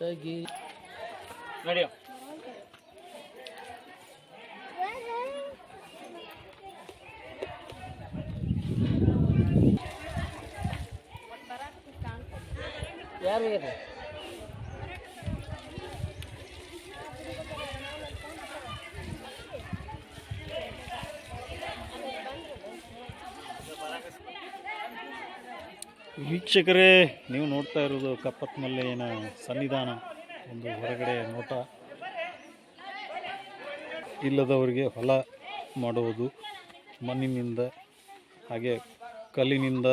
ತಗಿ ನಡೆಯೋ ಯಾರು ವೀಕ್ಷಕರೇ, ನೀವು ನೋಡ್ತಾ ಇರೋದು ಕಪ್ಪತ್ ಮಲ್ಲೆಯನ ಸನ್ನಿಧಾನ, ಒಂದು ಹೊರಗಡೆ ನೋಟ. ಇಲ್ಲದವರಿಗೆ ಹೊಲ ಮಾಡುವುದು, ಮಣ್ಣಿನಿಂದ, ಹಾಗೆ ಕಲ್ಲಿನಿಂದ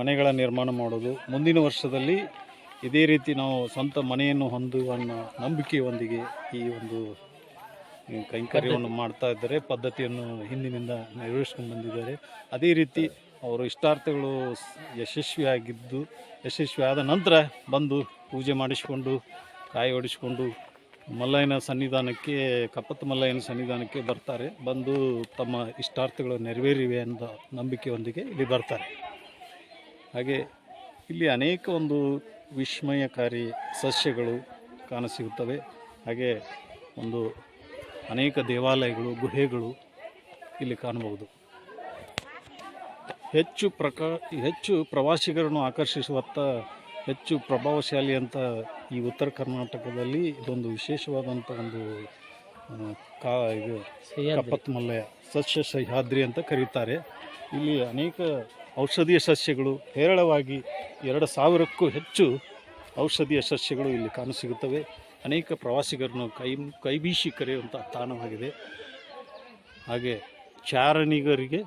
ಮನೆಗಳ ನಿರ್ಮಾಣ ಮಾಡೋದು ಮುಂದಿನ ವರ್ಷದಲ್ಲಿ ಇದೇ ರೀತಿ ನಾವು ಸ್ವಂತ ಮನೆಯನ್ನು ಹೊಂದುವ ನಂಬಿಕೆಯೊಂದಿಗೆ ಈ ಒಂದು ಕೈಂಕರ್ಯವನ್ನು ಮಾಡ್ತಾ ಇದ್ದಾರೆ, ಪದ್ಧತಿಯನ್ನು ಹಿಂದಿನಿಂದ ನೆರವೇರಿಸ್ಕೊಂಡು ಬಂದಿದ್ದಾರೆ. ಅದೇ ರೀತಿ ಅವರ ಇಷ್ಟಾರ್ಥಗಳು ಯಶಸ್ವಿಯಾಗಿದ್ದು ಯಶಸ್ವಿಯಾದ ನಂತರ ಬಂದು ಪೂಜೆ ಮಾಡಿಸಿಕೊಂಡು, ಕಾಯಿ ಹೊಡಿಸಿಕೊಂಡು ಮಲ್ಲಯ್ಯನ ಸನ್ನಿಧಾನಕ್ಕೆ, ಕಪ್ಪತ್ತ ಮಲ್ಲಯ್ಯನ ಸನ್ನಿಧಾನಕ್ಕೆ ಬರ್ತಾರೆ. ಬಂದು ತಮ್ಮ ಇಷ್ಟಾರ್ಥಗಳು ನೆರವೇರಿವೆ ಎಂಬ ನಂಬಿಕೆಯೊಂದಿಗೆ ಇಲ್ಲಿ ಬರ್ತಾರೆ. ಹಾಗೆ ಇಲ್ಲಿ ಅನೇಕ ಒಂದು ವಿಸ್ಮಯಕಾರಿ ಸಸ್ಯಗಳು ಕಾಣಸಿಗುತ್ತವೆ. ಹಾಗೆ ಒಂದು ಅನೇಕ ದೇವಾಲಯಗಳು, ಗುಹೆಗಳು ಇಲ್ಲಿ ಕಾಣಬಹುದು. ಹೆಚ್ಚು ಪ್ರಕಾ ಹೆಚ್ಚು ಪ್ರವಾಸಿಗರನ್ನು ಆಕರ್ಷಿಸುವತ್ತ ಹೆಚ್ಚು ಪ್ರಭಾವಶಾಲಿ ಅಂತ ಈ ಉತ್ತರ ಕರ್ನಾಟಕದಲ್ಲಿ ಇದೊಂದು ವಿಶೇಷವಾದಂಥ ಒಂದು ಕಾ ಇದು ಕಪ್ಪತ್ ಮಲ್ಲಯ ಸಸ್ಯ ಸಹ್ಯಾದ್ರಿ ಅಂತ ಕರೀತಾರೆ. ಇಲ್ಲಿ ಅನೇಕ ಔಷಧೀಯ ಸಸ್ಯಗಳು ಹೇರಳವಾಗಿ ಎರಡು ಸಾವಿರಕ್ಕೂ ಹೆಚ್ಚು ಔಷಧೀಯ ಸಸ್ಯಗಳು ಇಲ್ಲಿ ಕಾಣಸಿಗುತ್ತವೆ. ಅನೇಕ ಪ್ರವಾಸಿಗರನ್ನು ಕೈ ಕೈಬೀಸಿ ಕರೆಯುವಂಥ ತಾಣವಾಗಿದೆ. ಹಾಗೆ ಚಾರಣಿಗರಿಗೆ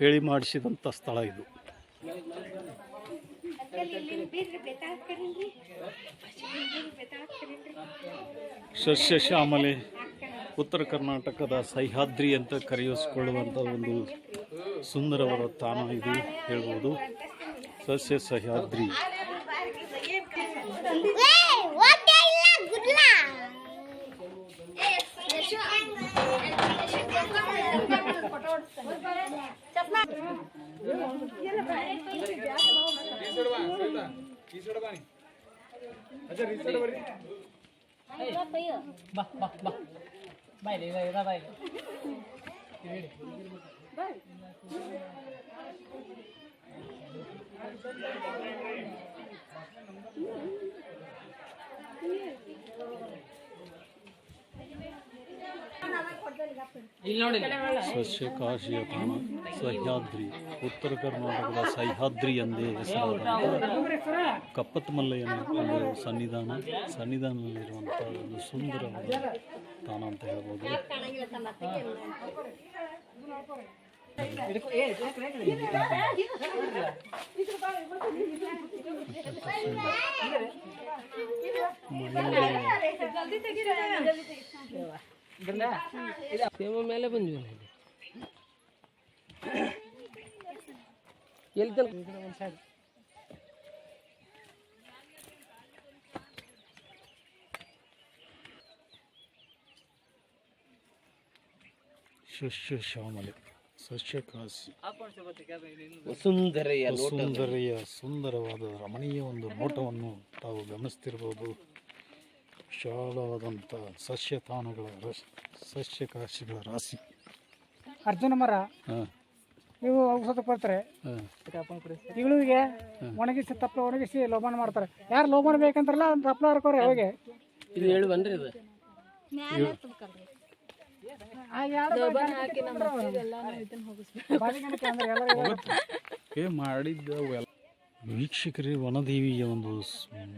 ಹೇಳಿ ಮಾಡಿಸಿದಂಥ ಸ್ಥಳ ಇದು. ಸಸ್ಯ ಶ್ಯಾಮಲೆ, ಉತ್ತರ ಕರ್ನಾಟಕದ ಸಹ್ಯಾದ್ರಿ ಅಂತ ಕರೆಯಿಸಿಕೊಳ್ಳುವಂಥ ಒಂದು ಸುಂದರವಾದ ತಾಣ ಇದು ಹೇಳ್ಬೋದು. ಸಸ್ಯ ಸಹ್ಯಾದ್ರಿ. ಬಾ ಬಾ ಬಾ ಬಾಯ್ ಇದ ಬಾಯ್ ಇಲ್ಲಿ ನೋಡಿ ಸಸ್ಯ ಕಾಶಿಯ ತಾಣ ಸಹ್ಯಾದ್ರಿ ಉತ್ತರ ಕರ್ನಾಟಕದ ಸಹ್ಯಾದ್ರಿ ಎಂದೇ ಹೆಸರಾದ ಕಪ್ಪತ್ ಮಲ್ಲಯ್ಯನ ಒಂದು ಸನ್ನಿಧಾನ ಸನ್ನಿಧಾನದಲ್ಲಿರುವಂಥ ಒಂದು ಸುಂದರವಾದ ತಾಣ ಅಂತ ಹೇಳ್ಬೋದು. ಸೇಮ ಮೇಲೆ ಬಂದ್ವಿ. ಎಲ್ಲಿ ತನಕ? ಸಸ್ಯ ಶ್ಯಾಮಲೆ ಸಸ್ಯ ಕಾಶಿ ಸುಂದರಯ್ಯ ಸುಂದರಿಯ ಸುಂದರವಾದ ರಮಣೀಯ ಒಂದು ನೋಟವನ್ನು ತಾವು ಗಮನಿಸ್ತಿರ್ಬೋದು. ವಿಶಾಲವಾದಂಥ ಸಸ್ಯ ತಾಣಗಳ ರಸ್ ಸಸ್ಯ ಕಾಶಿಗಳ ರಾಶಿ. ಅರ್ಜುನ ಮರ ಹಾಂ. ಇವು ಔಷಧ ಕೊಡ್ತಾರೆ. ಇವುಗಳಿಗೆ ಒಣಗಿಸಿ ತಪ್ಪಲ ಒಣಗಿಸಿ ಲೋಬಾನ ಮಾಡ್ತಾರೆ. ಯಾರು ಲೋಬಾನ ಬೇಕಂತಾರಲ್ಲ ತಪ್ಪ ತಪ್ಪಲ ಹರ್ಕೋರೆ ಹೋಗಿ. ಇದು ಹೇಳಿ ಬಂದ್ರಿ ಇದು. ಆ ವೀಕ್ಷಕರೇ ವನದೇವಿಯ ಒಂದು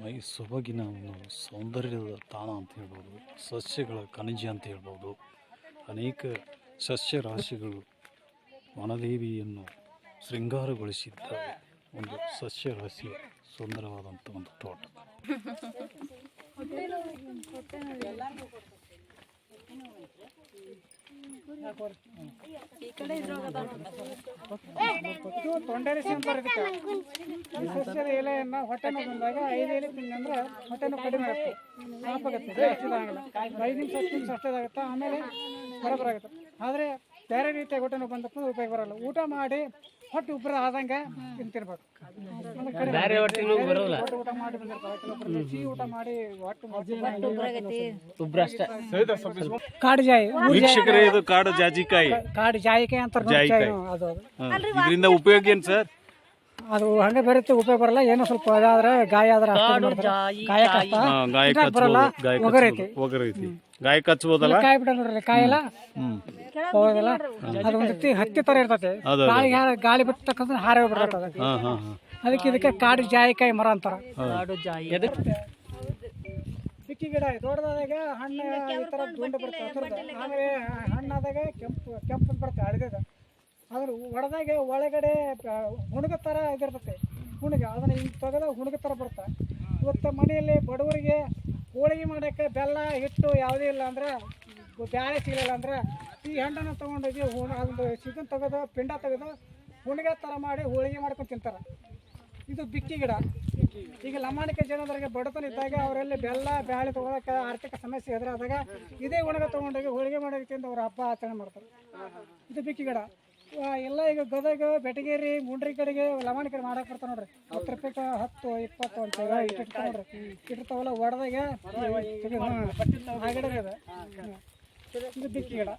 ಮೈ ಸೊಬಗಿನ ಒಂದು ಸೌಂದರ್ಯದ ತಾಣ ಅಂತ ಹೇಳ್ಬೋದು. ಸಸ್ಯಗಳ ಖನಿಜ ಅಂತ ಹೇಳ್ಬೋದು. ಅನೇಕ ಸಸ್ಯ ರಾಶಿಗಳು ವನದೇವಿಯನ್ನು ಶೃಂಗಾರಗೊಳಿಸಿದ್ದ ಒಂದು ಸಸ್ಯ ರಾಶಿಯ ಸುಂದರವಾದಂಥ ಒಂದು ತೋಟ. ಸಸ್ಯದ ಎಲೆಯನ್ನ ಹೊಟ್ಟೆ ಬಂದಾಗ ಐದು ಎಲೆ ತಿಂದ್ರೆ ಹೊಟ್ಟೆ ಕಡಿಮೆ ಆಗುತ್ತೆ ಜಾಸ್ತಿ ಆಗಲ್ಲ ಐದು ನಿಮಿಷ ಹತ್ತು ನಿಮಿಷ ಆಮೇಲೆ ಬರಬರಾಗುತ್ತೆ ಆದರೆ ಬೇರೆ ರೀತಿಯ ಹೊಟ್ಟೆ ನೋವು ಬಂದಪ್ಪ ಉಪಯೋಗ ಬರಲ್ಲ ಊಟ ಮಾಡಿ ಹೊಟ್ಟೆ ಉಬ್ಬರ ಆದಂಗ ತಿಂತಿರ್ಬೇಕು. ಬೇರೆ ಹೊಟ್ಟಿನೂ ಬರೋಲ್ಲ. ಹೊಟ್ಟೆ ಊಟ ಮಾಡಿ ಬಂದಿರ್ತಾರೆ ಕೆಲವೊಬ್ರು ಸಿಹಿ ಊಟ ಮಾಡಿ ಹೊಟ್ಟೆ ಕಾಡು ಜಾಯಿ. ವೀಕ್ಷಕರೇ ಇದು ಕಾಡು ಜಾಜಿಕಾಯಿ. ಕಾಡು ಜಾಯಿಕಾಯಿ ಅಂತ ಜಾಯಿಕಾಯಿ. ಅದು. ಇದರಿಂದ ಉಪಯೋಗ ಏನು ಸರ್? ಅದು ಹಂಗೆ ಬರುತ್ತೆ ಉಪಯೋಗ ಬರಲ್ಲ. ಏನೋ ಸ್ವಲ್ಪ ಅದಾದ್ರೆ ಗಾಯ ಆದ್ರೆ. ಗಾಯ ಕಷ್ಟ. ಗಾಯ ಬರಲ್ಲ. ಒಗರೈತಿ ಒಗರೈತಿ ಗಾಯ ಕಚ್ಚಬಹುದಲ್ಲ ಕಾಯಿ ಬಿಟ್ಟ ನೋಡ್ರಿ ಕಾಯಿಲ್ಲ ಹೋಗೋದಿಲ್ಲ? ಅದು ಒಂದು ರೀತಿ ಹತ್ತಿ ತರ ಇರ್ತೈತಿ ಗಾಳಿ ಗಾಳಿ ಬಿಟ್ಟಕ್ಕಂದ್ರೆ ಹಾರಿ ಬಿಡ್ತದೆ ಹಾ ಹಾ ಹಾ. ಅದಕ್ಕೆ ಇದಕ್ಕೆ ಕಾಡು ಜಾಯಿಕಾಯಿ ಮರ ಅಂತಾರ. ಎದಕ್ಕೆ? ಬಿಕ್ಕಿ ಗಿಡ ದೊಡ್ಡದಾದಾಗ ಹಣ್ಣು ಈ ತರ ದುಂಡು ಬರ್ತದೆ. ಆಮೇಲೆ ಹಣ್ಣಾದಾಗ ಕೆಂಪು ಕೆಂಪು ಬರುತ್ತೆ. ಹಳದಿದ ಅದ್ರ ಒಡೆದಾಗೆ ಒಳಗಡೆ ಹುಣಗ ಥರ ಇದಿರ್ತೈತೆ ಹುಣಗ, ಅದನ್ನ ಹಿಂಗೆ ತೆಗೆದ ಹುಣಗ ಥರ ಬರುತ್ತೆ. ಇವತ್ತು ಮನೆಯಲ್ಲಿ ಬಡವರಿಗೆ ಹೋಳಿಗೆ ಮಾಡೋಕ್ಕೆ ಬೆಲ್ಲ, ಹಿಟ್ಟು ಯಾವುದೇ ಇಲ್ಲ ಅಂದ್ರೆ, ಬ್ಯಾಳೆ ಸಿಗಲಿಲ್ಲ ಅಂದ್ರೆ, ಈ ಹಣ್ಣನ್ನು ತೊಗೊಂಡೋಗಿ ಹುಣ ಅದೊಂದು ಚಿಕನ್ ತೆಗೆದು, ಪಿಂಡ ತೆಗೆದು ಹುಣಗ ಥರ ಮಾಡಿ ಹೋಳಿಗೆ ಮಾಡ್ಕೊಂಡು ತಿಂತಾರೆ. ಇದು ಬಿಕ್ಕಿ ಗಿಡ. ಈಗ ಲಮಾಣಿಕೆ ಜನದವರಿಗೆ ಬಡತನ ಇದ್ದಾಗ ಅವರಲ್ಲಿ ಬೆಲ್ಲ, ಬ್ಯಾಳೆ ತೊಗೊಳಕ್ಕೆ ಆರ್ಥಿಕ ಸಮಸ್ಯೆ ಎದುರಾದಾಗ ಇದೇ ಒಣಗ ತೊಗೊಂಡೋಗಿ ಹೋಳಿಗೆ ಮಾಡೋದಕ್ಕಿಂತ ಅವ್ರ ಹಬ್ಬ ಆಚರಣೆ ಮಾಡ್ತಾರೆ. ಇದು ಬಿಕ್ಕಿ ಗಿಡ. ಎಲ್ಲ ಈಗ ಗದಗ ಬೆಟಗೇರಿ ಮುಂಡ್ರಿ ಕಡೆಗೆ ಲವಣಿ ಕಡೆ ಮಾಡಕ್ ಬರ್ತಾವೆ ನೋಡ್ರಿ. ಹತ್ತು ರೂಪಾಯಿ ಹತ್ತು ಇಪ್ಪತ್ತು ಅಂತ ಇಟ್ಟಿರ್ತಾವೆ ನೋಡ್ರಿ. ಇಟ್ಟಿರ್ತಾವಲ್ಲ ಒಡದಾಗ ಆ ಗಿಡ ಇದೆ. ಬಿಕ್ಕಿ ಗಿಡ.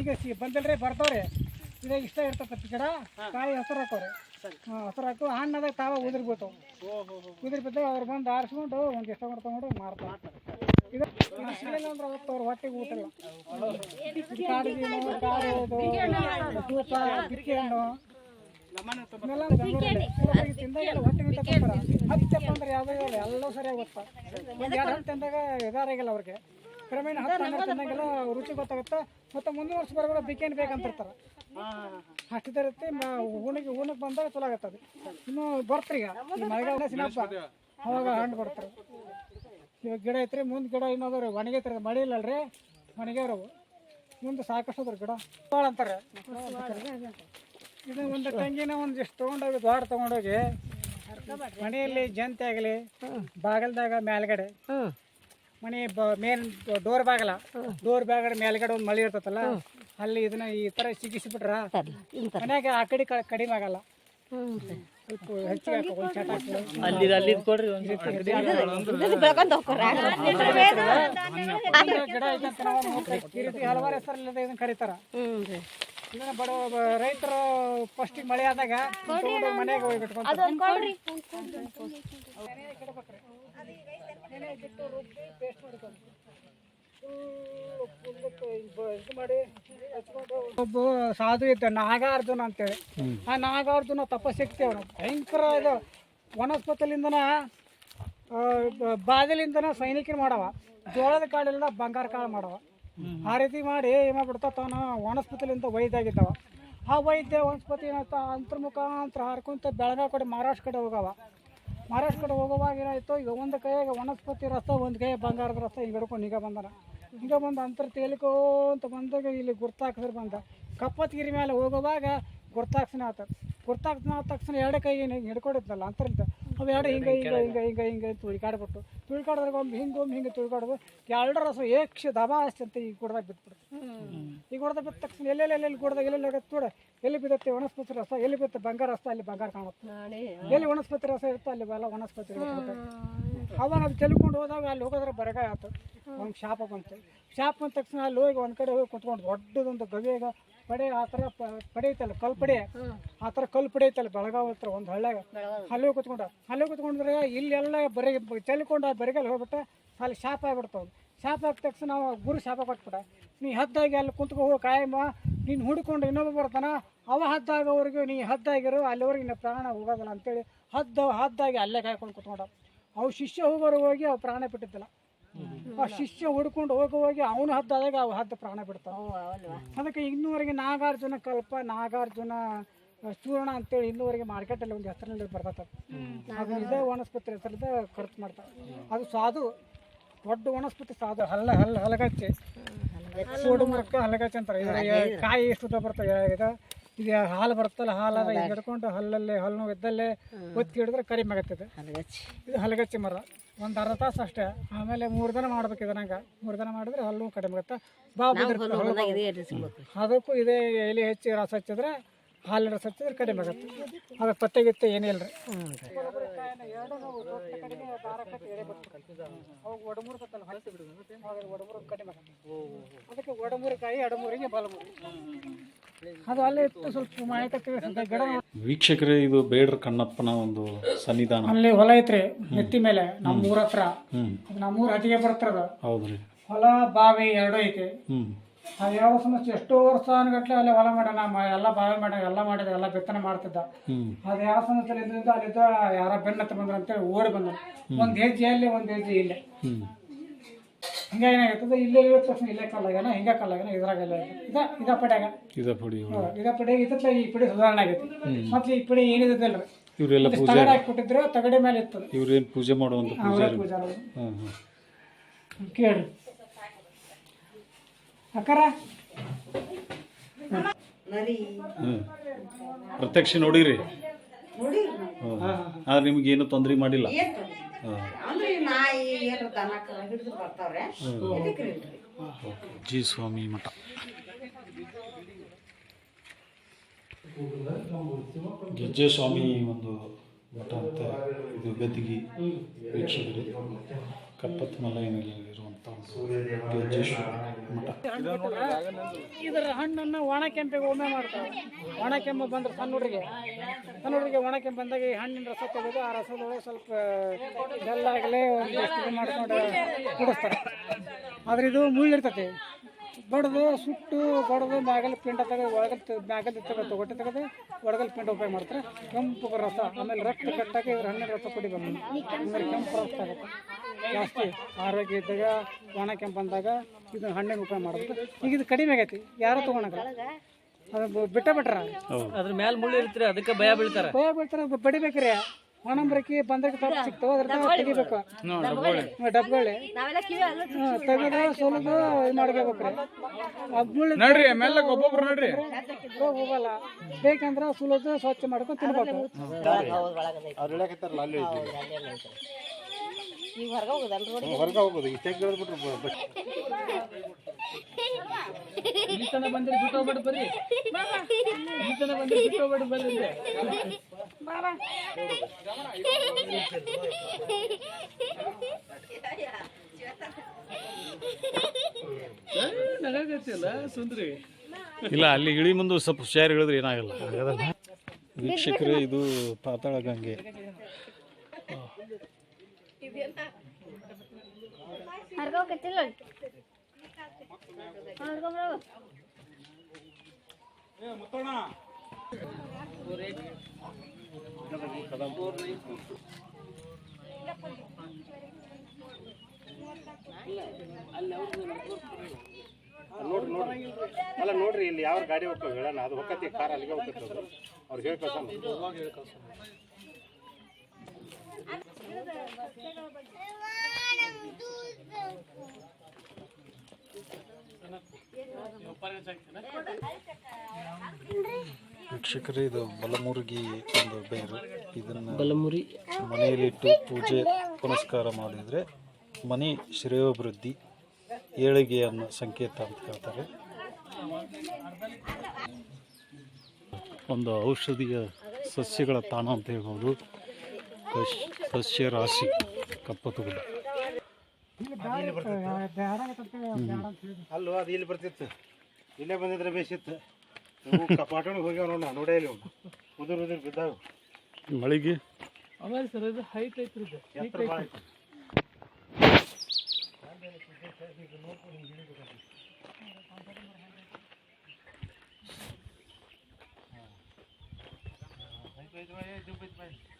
ಈಗ ಸಿ ಬಂದಿಲ್ರಿ ಬರ್ತಾವ್ರಿ. ಇದ ಇಷ್ಟ ಇರ್ತದೆ ಗಿಡ. ಕಾಯಿ ಹೆಸರು ಹಾಕೋರಿ. ಹಾಂ ಹಸಿರು ಹಾಕು ಹಣ್ಣದಾಗ ತಾವ ಉದುರಿ ಬೀಳ್ತಾವ ಉದುರಿ ಬಿದ್ದಾಗ ಅವ್ರು ಬಂದು ಆರಿಸ್ಕೊಂಡು ಒಂದು ಇಷ್ಟ ಮಾಡ್ಕೊಂಡು ಮಾರ್ತಾರೆ ಹೊಟ್ಟೆಗೆ ಊಟ ಅಂದ್ರೆ ಯಾವುದೂ ಇಲ್ಲ ಎಲ್ಲವೂ ಸರಿಯಾಗಿ ಗೊತ್ತಾ. ಒಂದು ಎರಡು ಹಣ್ಣು ತಿಂದಾಗ ಇದಾರಾಗಿಲ್ಲ ಅವ್ರಿಗೆ. ಕ್ರಮೇಣ ಹತ್ತು ಹಣ್ಣು ತಿಂದಾಗೆಲ್ಲ ರುಚಿ ಗೊತ್ತಾಗುತ್ತೆ. ಮತ್ತು ಮುಂದಿನ ವರ್ಷ ಬರೋವಾಗ ಬಿಕ್ಕೇನು ಬೇಕಂತಿರ್ತಾರೆ. ಅಷ್ಟಿರುತ್ತೆ ಹೂಣಿಗೆ ಹೂಣಕ್ಕೆ ಬಂದಾಗ ಚಲೋ ಆಗುತ್ತೆ ಅದು. ಇನ್ನು ಬರ್ತ್ರಿ ಈಗ ಮಳೆಗಾಲ ಸಿನಪ್ಪ ಅವಾಗ ಹಣ್ಣು ಕೊಡ್ತಾರೆ. ಇವಾಗ ಗಿಡ ಐತ್ರಿ ಮುಂದೆ ಗಿಡ ಇನ್ನೋದ್ರಿ ಒಣಗೈತ್ರಿ ಅದು ಮಳೆ ಇಲ್ಲಲ್ರಿ? ಒಣಗ್ಯಾರವು ಮುಂದೆ ಸಾಕಷ್ಟು ಅದ್ರ ಗಿಡ. ಭಾಳ ಅಂತಾರೆ. ಇದು ಒಂದು ತಂಗಿನ ಒಂದು ಎಷ್ಟು ತೊಗೊಂಡೋಗಿ ದ್ವಾರ ತಗೊಂಡೋಗಿ ಮನೆಯಲ್ಲಿ ಜಂತಿ ಆಗಲಿ ಬಾಗಲ್ದಾಗ ಮೇಲ್ಗಡೆ ಮನೆ ಮೇನ್ ಡೋರ್ ಬಾಗಲ ಡೋರ್ ಬಾಗಲ ಮೇಲ್ಗಡೆ ಒಂದು ಮಳೆ ಇರ್ತತಲ್ಲ ಅಲ್ಲಿ ಇದನ್ನ ಈ ತರ ಸಿಗಿಸಿಬಿಟ್ರ ಮನ್ಯಾಗ ಆ ಕಡೆ ಕಡಿಮೆ ಆಗಲ್ಲ. ಅಲ್ಲಿ ಅಲ್ಲಿ ಹಲವಾರು ಹೆಸರಲ್ಲಿ ಇದನ್ನ ಕರೀತಾರ ಇದನ್ನ ಬಡ ರೈತರು ಫಸ್ಟಿಗೆ ಮಳೆ ಆದಾಗ ಮನೆಗೆ ಹೋಗಿ ಬಿಟ್ಕೊಂತಾರೆ ಒಬ್ಬ ಸಾಧು ಇದ್ದ ನಾಗಾರ್ಜುನ ಅಂತೇಳಿ. ಆ ನಾಗಾರ್ಜುನ ತಪಶಕ್ತಿ ಅವನು. ಭಯಂಕರ ಇದು. ವನಸ್ಪತಿಲಿಂದನ ಆ, ಬ- ಬಾಗಿಲಿಂದನ ಸೈನಿಕರು ಮಾಡವ. ಜೋಳದ ಕಾಳಿಂದ ಬಂಗಾರ ಕಾಳು ಮಾಡವ. ಆ ರೀತಿ ಮಾಡಿ ಏನ್ ತಾನ ತಾನು ವನಸ್ಪತಿಲಿಂದ ವೈದ್ಯಾಗಿದ್ದವ. ಆ ವೈದ್ಯ ವನಸ್ಪತಿ ಏನಾಯ್ತು ಅಂತರ ಮುಖಾಂತರ ಹಾರ್ಕೊಂತ ಬೆಳಗಾವಿ ಕಡೆ ಮಹಾರಾಷ್ಟ್ರ ಕಡೆ ಹೋಗವ. ಮಹಾರಾಷ್ಟ್ರ ಕಡೆ ಹೋಗುವಾಗ ಏನಾಯ್ತು ಈಗ ಒಂದು ಕೈಯಾಗ ವನಸ್ಪತಿ ರಸ ಒಂದು ಕೈ ಬಂಗಾರದ ರಸ ಹಿಂಗೆ ಹಿಡ್ಕೊಂಡು ಈಗ ಬಂದನ. ಈಗ ಬಂದು ಅಂತರ ತೇಲಿಕೋಂತ ಬಂದಾಗ ಇಲ್ಲಿ ಗುರ್ತಾಕ್ಸಿದ್ರೆ ಬಂದ. ಕಪ್ಪತ್ಗಿರಿ ಮೇಲೆ ಹೋಗುವಾಗ ಗುರ್ತಾಕ್ಸನ ಆತ ಗುರ್ತಾಕ್ಸನ ಆದ ತಕ್ಷಣ ಎರಡು ಕೈ ಹಿಡ್ಕೊಂಡಿದ್ನಲ್ಲ ಅಂತರ್ಲಿಂದ ಅವು ಎರಡು ಹಿಂಗೆ ಹಿಂಗೆ ಹಿಂಗೆ ಹಿಂಗೆ ಹಿಂಗೆ ತುಳಿಕಾಡ್ಬಿಟ್ಟು. ತುಳಿಕಾಡಿದಾಗ ಒಮ್ಮೆ ಹಿಂಗೆ ಒಮ್ಮೆ ಹಿಂಗೆ ತುಳಿಕಾಡೋದು. ಎರಡು ರಸ ಏಕ್ಷ ದಬಾಸ್ತಿ ಅಂತ ಈಗ ಗುಡ್ದಾಗ ಬಿಟ್ಬಿಡ್ತು ಈಗ ಗುಡ್ದಾಗ ಬಿದ್ದ ತಕ್ಷಣ ಎಲ್ಲೆಲ್ಲಿ ಎಲ್ಲೆಲ್ಲಿ ಗುಡ್ದಾಗ ಎಲ್ಲೆಲ್ಲಿ ಆಗತ್ತೆ ಕೂಡ ಎಲ್ಲಿ ಬಿದ್ದತ್ತೆ ವನಸ್ಪತಿ ರಸ ಎಲ್ಲಿ ಬಿದ್ದ ಬಂಗಾರ ರಸ ಅಲ್ಲಿ ಬಂಗಾರ ಕಾಣುತ್ತೆ. ಎಲ್ಲಿ ವನಸ್ಪತಿ ರಸ ಇರುತ್ತೆ ಅಲ್ಲಿ ಎಲ್ಲ ವನಸ್ಪತಿ ಅವನ ಅವಾಗ ಅದು ಚೆಲ್ಕೊಂಡು ಹೋದಾಗ ಅಲ್ಲಿ ಹೋಗೋದ್ರೆ ಬರಗಾಯ ಆಯ್ತು ಒಂದು ಶಾಪ ಬಂತು. ಶಾಪ ಬಂದ ತಕ್ಷಣ ಅಲ್ಲಿ ಹೋಗಿ ಒಂದು ಕಡೆ ಹೋಗಿ ಕುತ್ಕೊಂಡು ದೊಡ್ಡದೊಂದು ಗವಿಯಾಗ ಪಡೆ ಆ ಥರ ಪಡೆ ಐತಲ್ಲ ಕಲ್ ಪಡೆ? ಆ ಥರ ಕಲ್ ಪಡೆ ಐತಲ್ಲ ಬೆಳಗಾವ್ ಹತ್ರ ಒಂದು ಹಳ್ಳ್ಯಾಗ. ಅಲ್ಲಿ ಹೋಗಿ ಕುತ್ಕೊಂಡ. ಅಲ್ಲಿ ಕುತ್ಕೊಂಡ್ರೆ ಇಲ್ಲೆಲ್ಲ ಬರೀ ಚೆಲ್ಕೊಂಡು ಆ ಬರಿಗಲ್ಲಿ ಹೋಗ್ಬಿಟ್ಟು ಅಲ್ಲಿ ಶಾಪ ಆಗ್ಬಿಡ್ತಾವ. ಶಾಪ ಆದ ತಕ್ಷಣ ನಾವು ಗುರು ಶಾಪ ಕೊಟ್ಬಿಟ್ಟ. ನೀ ಹದ್ದಾಗಿ ಅಲ್ಲಿ ಕುಂತ್ಕೊ ಹೋಗಿ ಕಾಯಮ್ಮ ನೀನು ಹುಡ್ಕೊಂಡು ಇನ್ನೊಬ್ಬ ಬರ್ತಾನ? ಅವ ಹದ್ದಾಗೋವರೆಗೂ ನೀ ಹದ್ದಾಗಿರು ಅಲ್ಲಿವರೆಗೆ ನಿನ್ನ ಪ್ರಾಣ ಹೋಗೋದಲ್ಲ ಅಂತೇಳಿ ಹದ್ದು ಹದ್ದಾಗಿ ಅಲ್ಲೇ ಕಾಯ್ಕೊಂಡು ಕುತ್ಕೊಂಡ. ಅವು ಶಿಷ್ಯ ಹೋಗೋರು ಹೋಗಿ ಅವು ಪ್ರಾಣ ಬಿಟ್ಟಿದ್ದಿಲ್ಲ. ಆ ಶಿಷ್ಯ ಹುಡ್ಕೊಂಡು ಹೋಗಿ ಹೋಗಿ ಅವನು ಹದ್ದಾದಾಗ ಅವು ಹದ್ದು ಪ್ರಾಣ ಬಿಡ್ತಾವ ಅದಕ್ಕೆ ಇನ್ನೂವರೆಗೆ ನಾಗಾರ್ಜುನ ಕಲ್ಪ ನಾಗಾರ್ಜುನ ಚೂರ್ಣ ಅಂತೇಳಿ ಇನ್ನೂವರೆಗೆ ಮಾರ್ಕೆಟಲ್ಲಿ ಒಂದು ಹೆಸರಿನಲ್ಲಿ ಬರ್ತದೆ ಅದು. ಇದೇ ವನಸ್ಪತಿ ಹೆಸರಿಂದ ಖರ್ಚು ಮಾಡ್ತಾರೆ. ಅದು ಸಾಧು ದೊಡ್ಡ ವನಸ್ಪತಿ ಸಾಧು ಹಲ್ಲ ಹಲ್ಲ ಹಲಗಚ್ಚಿ. ಸೋಡು ಮರಕ್ಕೆ ಹಲಗಚ್ಚಿ ಅಂತಾರೆ. ಕಾಯಿ ಎಷ್ಟು ಉದ್ದ ಬರ್ತವೆ ಇದು ಇದು ಹಾಲು ಬರುತ್ತಲ್ಲ ಹಾಲಾದ ಹಿಡ್ಕೊಂಡು ಹಲ್ಲಲ್ಲಿ ಹಲ್ಲು ಇದ್ದಲ್ಲೇ ಒತ್ತಿ ಹಿಡಿದ್ರೆ ಕರಿಮೆ ಆಗತ್ತದೆ ಇದು ಹಲಗಚ್ಚಿ ಮರ. ಒಂದು ಅರ್ಧ ತಾಸು ಅಷ್ಟೇ. ಆಮೇಲೆ ಮೂರು ದಿನ ಮಾಡ್ಬೇಕು ಇದನ್ನಂಗ ಮೂರು ದಿನ ಮಾಡಿದ್ರೆ ಹಲ್ಲು ಕಡಿಮೆ ಆಗುತ್ತೆ. ಬಾವು ಅದಕ್ಕೂ ಇದೇ ಎಲೆ ಹೆಚ್ಚಿ ರಸ ಹಚ್ಚಿದ್ರೆ ಹಾಲಿನ ಹಚ್ಚಿದ್ರೆ ಕಡಿಮೆ ಆಗುತ್ತೆ. ಅದಕ್ಕೆ ಪತ್ತೆ ಗಿತ್ತೆ ಏನಿಲ್ಲ ರೀ ಅದಕ್ಕೆ ಒಡಮೂರಿಕಾಯಿ ಎಡಮೂರಿಗೆ ಬಲಮೂರಿ. ಅದು ಅಲ್ಲೇ ಇತ್ತು ಸ್ವಲ್ಪ ಮಾಹಿತಿ ತಿಳಿಸಿದ್ದೆ ಗಿಡ. ವೀಕ್ಷಕರೇ ಇದು ಬೇಡ್ರ ಕಣ್ಣಪ್ಪನ ಒಂದು ಸನ್ನಿಧಾನ. ಅಲ್ಲಿ ಹೊಲ ಐತ್ರಿ ನೆತ್ತಿ ಮೇಲೆ ನಮ್ಮೂರ ಹತ್ರ ನಮ್ಮೂರ ಅಟಿಗೆ ಬರ್ತದ ಹೌದ್ರಿ. ಹೊಲ ಬಾವಿ ಎರಡೂ ಐತಿ. ಅದು ಯಾವ ಸಮಸ್ಯೆ? ಎಷ್ಟೋ ವರ್ಷ ಅನ್ಗಟ್ಲೆ ಅಲ್ಲಿ ಹೊಲ ಮಾಡ ನಮ್ಮ ಎಲ್ಲ ಬಾವಿ ಮಾಡ ಎಲ್ಲ ಮಾಡಿದ ಎಲ್ಲ ಬಿತ್ತನೆ ಮಾಡ್ತಿದ್ದ. ಅದು ಯಾವ ಸಮಸ್ಯೆ ಇದ್ರಿಂದ ಅಲ್ಲಿದ್ದ ಯಾರ ಬೆನ್ನ ಹತ್ರ ಬಂದ್ರ ಅಂತೇಳಿ ಓಡಿ ಬಂದ ಒಂದ್ ಹೆಜ್ಜೆ ಅಲ್ಲಿ ಒಂದ್ ಹೆಜ್ಜೆ ಇಲ್ಲೇ. ಹಿಂಗ ಏನಾಗಿರ್ತದೆ ಇಲ್ಲೇ ಇರೋ ತಕ್ಷಣ ಇಲ್ಲೇ ಕಲ್ಲಾಗನ ಹಿಂಗ ಕಲ್ಲಾಗನ ಇದ್ರಾಗ ಎಲ್ಲ ಇದ ಇದ ಪಡ್ಯಾಗ ಇದ ಪಡಿ ಇದ ಪಡಿ ಈ ಪಡಿ ಸುಧಾರಣೆ ಆಗೈತಿ. ಮತ್ತೆ ಈ ಪಡಿ ಏನಿದಲ್ರಿ ಇವರೆಲ್ಲ ಪೂಜೆ ತಗಡ ಹಾಕಿ ಕೊಟ್ಟಿದ್ರು ತಗಡೆ ಮೇಲೆ ಇತ್ತು ಇವ್ರೇನು ಪೂಜೆ ಮಾಡುವಂತ ಪೂಜೆ ಕೇಳ್ರಿ. ಅಕ್ಕಾರ ಹ್ಞೂ ಪ್ರತ್ಯಕ್ಷ ನೋಡಿರಿ. ಹ್ಞೂ ಆದ್ರೆ ನಿಮ್ಗೆ ಏನು ತೊಂದರೆ? ಮಾಡಿಲ್ಲ ಹಾಂ. ಅಂದ್ರೆ ನಾಯಿ ಏನು ದನ ಹಿಡಿದು ಬರ್ತಾವ್ರೆ? ಎದಕ್ರಿ ಜಿ ಸ್ವಾಮಿ ಮಠ. ಗೆಜ್ಜೆ ಸ್ವಾಮಿ ಒಂದು ಮಠ ಅಂತ ಇದು ಗದ್ದಿಗೆ ವೀಕ್ಷಕರು. ಕಪ್ಪತ್ ಇದರ ಹಣ್ಣನ್ನ ಒಣ ಕೆಂಪಿಗೆ ಒಮ್ಮೆ ಮಾಡ್ತಾರೆ. ಒಣ ಕೆಂಪು ಬಂದ್ರೆ ಸಣ್ಣ ಹುಡುಗಿ ಸಣ್ಣ ಹುಡುಗಿಗೆ ಒಣ ಕೆಂಪು ಬಂದಾಗ ಈ ಹಣ್ಣಿನ ರಸ ತೆಗೆದು ಆ ರಸದೊಳಗೆ ಸ್ವಲ್ಪ ಬೆಲ್ಲ ಆಗಲೇ ಒಂದು ಇದು ಮಾಡ್ಕೊಂಡು ಕುಡಿಸ್ತಾರೆ. ಆದ್ರೆ ಇದು ಮುಳ್ಳಿರ್ತತಿ ಬಡದು ಸುಟ್ಟು ಬಡದು ಮ್ಯಾಗಲ್ ಪಿಂಡ ತೆಗೆದು ಒಳಗಲ್ ಮ್ಯಾಗಲ್ ತೆಗೆದು ಹೊಟ್ಟೆ ತೆಗೆದು ಒಳಗಲ್ ಪಿಂಡ ಉಪಯೋಗ ಮಾಡ್ತಾರೆ. ಕೆಂಪು ರಸ ಆಮೇಲೆ ರಕ್ತ ಕಟ್ಟಾಗಿ ಇವ್ರ ಹಣ್ಣಿನ ರಸ ಕುಡಿಬೇಕು. ಅಂದ್ರೆ ಕೆಂಪು ರಸ ಆಗುತ್ತೆ. ಜಾಸ್ತಿ ಆರೋಗ್ಯ ಇದ್ದಾಗ ಒಣ ಕೆಂಪು ಬಂದಾಗ ಇದು ಹಣ್ಣಿನ ಉಪಯೋಗ ಮಾಡಬೇಕು ಈಗ ಇದು ಕಡಿಮೆ ಆಗೈತಿ. ಯಾರು ತೊಗೊಳಕ ಅದು ಬಿಟ್ಟ ಬಿಟ್ರ. ಅದ್ರ ಮ್ಯಾಲ ಮುಳ್ಳು ಇರ್ತೀರಿ ಅದಕ್ಕೆ ಭಯ ಬೀಳ್ತಾರೆ? ಭಯ ಬೀಳ್ತಾರ ಬಡಿಬೇಕ್ರಿ. ಒಣಂಬ್ರಕ್ಕಿ ಬಂದಾಗ ತಪ್ಪು ಸಿಗ್ತಾವ ಅದ್ರ ತೆಗಿಬೇಕು. ಡಬ್ಗೊಳ್ಳಿ ತೆಗೆದು ಸುಲಿದು ಇದು ಮಾಡ್ಬೇಕ್ರಿ ಮುಳ್ಳು ನಡ್ರಿ ಮೆಲ್ಲಗೆ ಒಬ್ಬೊಬ್ರು ನಡ್ರಿ. ಹೋಗಲ್ಲ. ಬೇಕಂದ್ರ ಸುಲಿದು ಸ್ವಚ್ಛ ಮಾಡ್ಕೊಂಡು ತಿನ್ಬೇಕು. ಈ ತನ ಬಂದಿರಿ ಬಿಟ್ಟು ಹೋಗ್ಬೇಡಿ ಬರ್ರಿ. ಈ ತನ ಬಂದಿರಿ ಬಿಟ್ಟು ಹೋಗ್ಬೇಡಿ ಬರ್ರಿ ಇಲ್ಲಿ. ಸುಂದ್ರಿ. ಅಲ್ಲಿ ಇಳಿ ಮುಂದೆ ಸ್ವಲ್ಪ ಶೇರ್ ಹೇಳಿದ್ರೆ ಏನಾಗಲ್ಲ ವೀಕ್ಷಕರೇ ಇದು ಪಾತಾಳ ಗಂಗೆ ಅಲ್ಲ ನೋಡ್ರಿ ಇಲ್ಲಿ ಯಾವ ಗಾಡಿ ಹೋಗ್ತಾವ ಹೇಳೋಣ. ಅದು ಹೋಗತಿ ಕಾರ್ ಅಲ್ಲಿಗೆ ಹೋಗ್ತದೆ ಅವ್ರು ಹೇಳಿ ಕಳ್ಸೋಣ ವೀಕ್ಷಕರೇ ಇದು ಬಲಮುರುಗಿ ಒಂದು ಬೇರು. ಇದನ್ನು ಬಲಮುರಿ. ಮನೆಯಲ್ಲಿಟ್ಟು ಪೂಜೆ ಪುನಸ್ಕಾರ ಮಾಡಿದರೆ ಮನೆ ಶ್ರೇಯೋಭಿವೃದ್ಧಿ ಏಳಿಗೆ ಅನ್ನೋ ಸಂಕೇತ ಅಂತ ಹೇಳ್ತಾರೆ. ಒಂದು ಔಷಧೀಯ ಸಸ್ಯಗಳ ತಾಣ ಅಂತ ಹೇಳ್ಬೋದು. ಸಸ್ಯ ರಾಶಿ ಕಪ್ಪತ್ತುಗುಡ್ಡ ಅಲ್ಲೋ ಅದು ಇಲ್ಲಿ ಬರ್ತಿತ್ತು. ಇಲ್ಲೇ ಬಂದಿದ್ರೆ ಬೇಸಿತ್ತು ಕಪಾಟಣಿಗೆ ಹೋಗ್ಯಾವ ನೋಡ ನೋಡೇ ಇಲ್ಲ. ಉದುರು ಉದುರು ಬಿದ್ದಾವ. ಮಳಿಗೆ? ಆಮೇಲೆ ಸರ್ ಇದು ಹೈಟ್ ಐತ್ರಿ ಇದು. ಎತ್ತರ ಭಾಳ ಐತಿ. ಎಲ್ಲ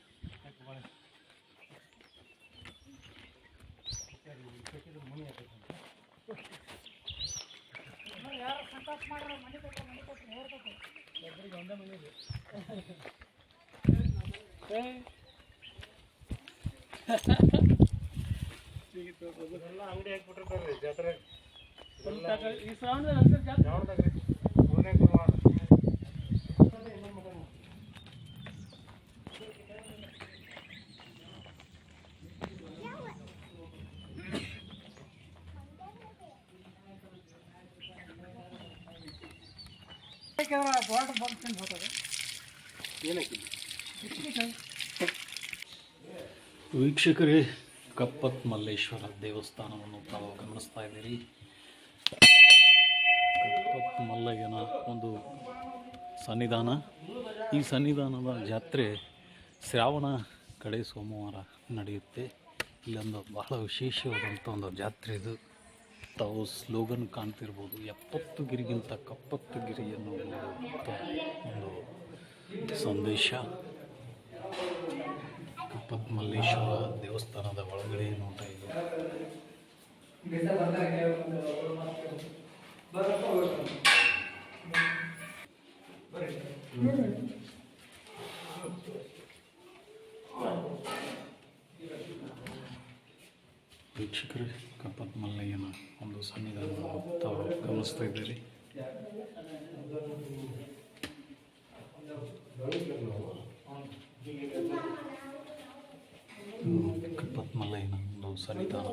ಅಂಗಡಿ ಹಾಕ್ಬಿಟ್ಟಿರ್ತಾರ್ರಿ ಜಾತ್ರೆ ಈ ಶ್ರಾವಣದಲ್ಲಿ ಅಂದ್ರೆ ಜಾಸ್ತಿ. ಯಾವ್ದಾಗ್ರಿ ಮೂರನೇ ಗುರುವಾರ ವೀಕ್ಷಕರೇ ಕಪ್ಪತ್ ಮಲ್ಲೇಶ್ವರ ದೇವಸ್ಥಾನವನ್ನು ತಾವು ಗಮನಿಸ್ತಾ ಇದ್ದೀರಿ. ಕಪ್ಪತ್ ಮಲ್ಲಯ್ಯನ ಒಂದು ಸನ್ನಿಧಾನ. ಈ ಸನ್ನಿಧಾನದ ಜಾತ್ರೆ ಶ್ರಾವಣ ಕಡೆ ಸೋಮವಾರ ನಡೆಯುತ್ತೆ. ಇಲ್ಲೊಂದು ಬಹಳ ವಿಶೇಷವಾದಂಥ ಒಂದು ಜಾತ್ರೆ ಇದು. ತಾವು ಸ್ಲೋಗನ್ ಕಾಣ್ತಿರ್ಬೋದು, ಎಪ್ಪತ್ತು ಗಿರಿಗಿಂತ ಕಪ್ಪತ್ತು ಗಿರಿ ಅನ್ನೋ ಒಂದು ಸಂದೇಶ. ಕಪ್ಪತ್ ಮಲ್ಲೇಶ್ವರ ದೇವಸ್ಥಾನದ ಒಳಗಡೆ ನೋಟ ಇದು ವೀಕ್ಷಕರೇ ಕಪ್ಪತ್ ಮಲ್ಲಯ್ಯನ ಒಂದು ಸನ್ನಿಧಾನ ತಾವು ಗಮನಿಸ್ತಾ ಇದ್ದೀರಿ. ಇದು ಕಪ್ಪತ್ ಮಲ್ಲಯ್ಯನ ಒಂದು ಸನ್ನಿಧಾನ.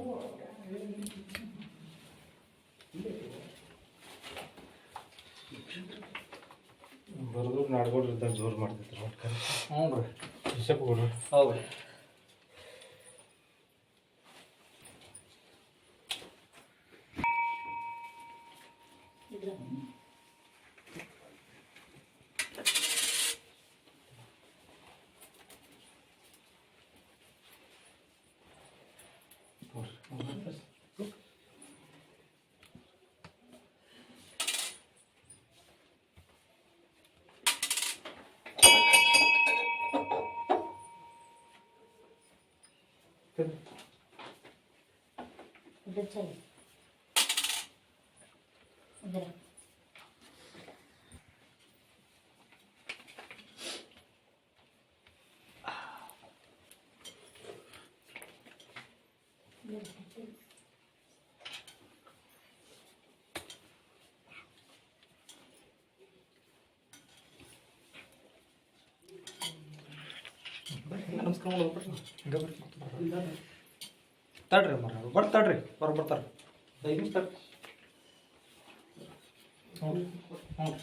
ಬರೋದು ನಾಡ್ಗೋಡ್ರಿ ಇದ್ದಾಗ ಜೋರು ಮಾಡ್ತಿದ್ರು ಹ್ಞೂ ರೀ. ಬಿಷಪ್ ಕೊಡ್ರಿ ಹೌದು. Olsun. Olsun. ತಡ್ರಿ ಮರ ಬರ್ತಾಡ್ರಿ ಬರ್ ಬರ್ತಾರ. ಐದು ನಿಮಿಷ ತಡ್ರಿ. ಹ್ಞೂ ಹ್ಞೂ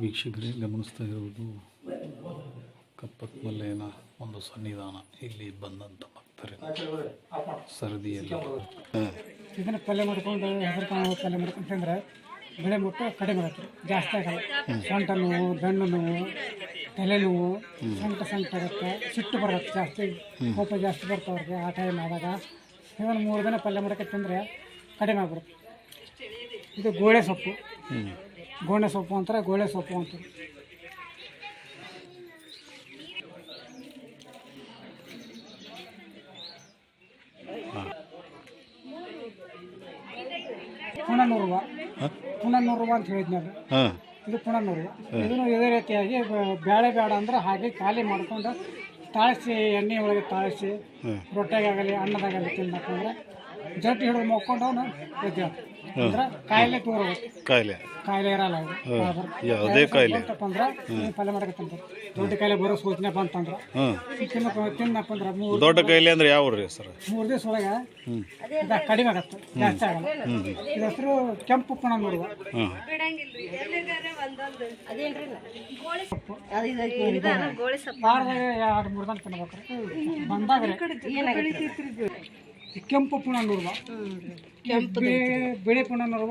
ವೀಕ್ಷಕರೇ ಗಮನಿಸ್ತಾ ಇರುವುದು ಕಪ್ಪತ್ ಮಲ್ಲಯ್ಯನ ಒಂದು ಸನ್ನಿಧಾನ. ಇಲ್ಲಿ ಆಫ್ ಮಾಡಿ ಸರದಿಯಲ್ಲಿ. ಇದನ್ನ ಪಲ್ಯ ಮಾಡ್ಕೊಂಡು ಹೆಸರು ಕಾಳು ಪಲ್ಯ ಮಾಡ್ಕೊಂಡು ತಿಂದ್ರೆ ಬೆಳೆ ಮುಟ್ಟು ಕಡಿಮೆ ಆಗುತ್ತೆ ಜಾಸ್ತಿ ಆಗಲ್ಲ. ಸೊಂಟ ನೋವು ಬೆಣ್ಣು ನೋವು ತಲೆ ನೋವು ಸೊಂಟ ಸೊಂಟ ಆಗುತ್ತೆ ಸಿಟ್ಟು ಬರುತ್ತೆ ಜಾಸ್ತಿ ಕೋಪ ಜಾಸ್ತಿ ಬರ್ತಾವೆ ಅವ್ರಿಗೆ ಆ ಟೈಮ್ ಆದಾಗ. ಇವನ್ ಮೂರು ದಿನ ಪಲ್ಯ ಮಾಡಕ್ಕೆ ತಿಂದರೆ ಕಡಿಮೆ ಆಗ್ಬಿಡುತ್ತೆ. ಇದು ಗೋಳೆ ಸೊಪ್ಪು. ಗೋಣೆ ಸೊಪ್ಪು ಅಂತಾರೆ ಗೋಳೆ ಸೊಪ್ಪು ಅಂತಾರೆ. ಪುನರ್ನೂರುವ ಪುನರ್ನೂರುವ ಅಂತ ಹೇಳಿದ್ನಲ್ಲ. ಹಾಂ. ಇದು ಪುನರ್ನೂರುವ ಇದನ್ನು ಇದೇ ರೀತಿಯಾಗಿ ಬೇಳೆ ಬೇಡ ಅಂದ್ರೆ ಹಾಗೆ ಖಾಲಿ ಮಾಡ್ಕೊಂಡು ತಾಳಿಸಿ ಎಣ್ಣೆ ಒಳಗೆ ತಾಳಿಸಿ ರೊಟ್ಟೆಗಾಗಲಿ ಅನ್ನದಾಗಲಿ ತಿನ್ನಬೇಕಂದ್ರೆ ಜಟ್ಟಿ ಹಿಡಿದು ಮಾಡ್ಕೊಂಡು ಅವನು ಎದ್ದು ಅಂದ್ರೆ ಕಾಯಿಲೆ ದೂರ ಹೋಗುತ್ತೆ ಕಾಯಿಲೆ. ಕಾಯಿಲೆ ಇರಲ್ಲ ಯಾವುದೇ ಕಾಯಿಲೆ. ಬಂತಪ್ಪ ಅಂದ್ರೆ ನೀವು ಪಲ್ಯ ಮಾಡಕತ್ತಂತ ದೊಡ್ಡ ಕಾಯಿಲೆ ಬರೋ ಸೂಚನೆ ಅಂತಂದ್ರ. ತಿನ್ನಪ್ಪ ತಿನ್ನಪ್ಪ ಅಂದ್ರೆ ಮೂರು ದೊಡ್ಡ ಕಾಯಿಲೆ ಅಂದ್ರೆ ಯಾವ ರೀ ಸರ್? ಮೂರು ದಿವಸ ಒಳಗ ಇದು ಕಡಿಮೆ ಆಗತ್ತೆ ಜಾಸ್ತಿ ಆಗಲ್ಲ. ಇದ ಹೆಸರು ಕೆಂಪು ಪುಣ ನೋಡುವ. ಹಾಂ ವಾರದಾಗ ಎರಡು ಮೂರು ದಿನ ತಿನ್ಬೇಕು ಬಂದಾಗ ಕೆಂಪು ಪುಣ ನೋಡುವ. ಬಿಳಿ ಪುಣ ನೋಡುವ.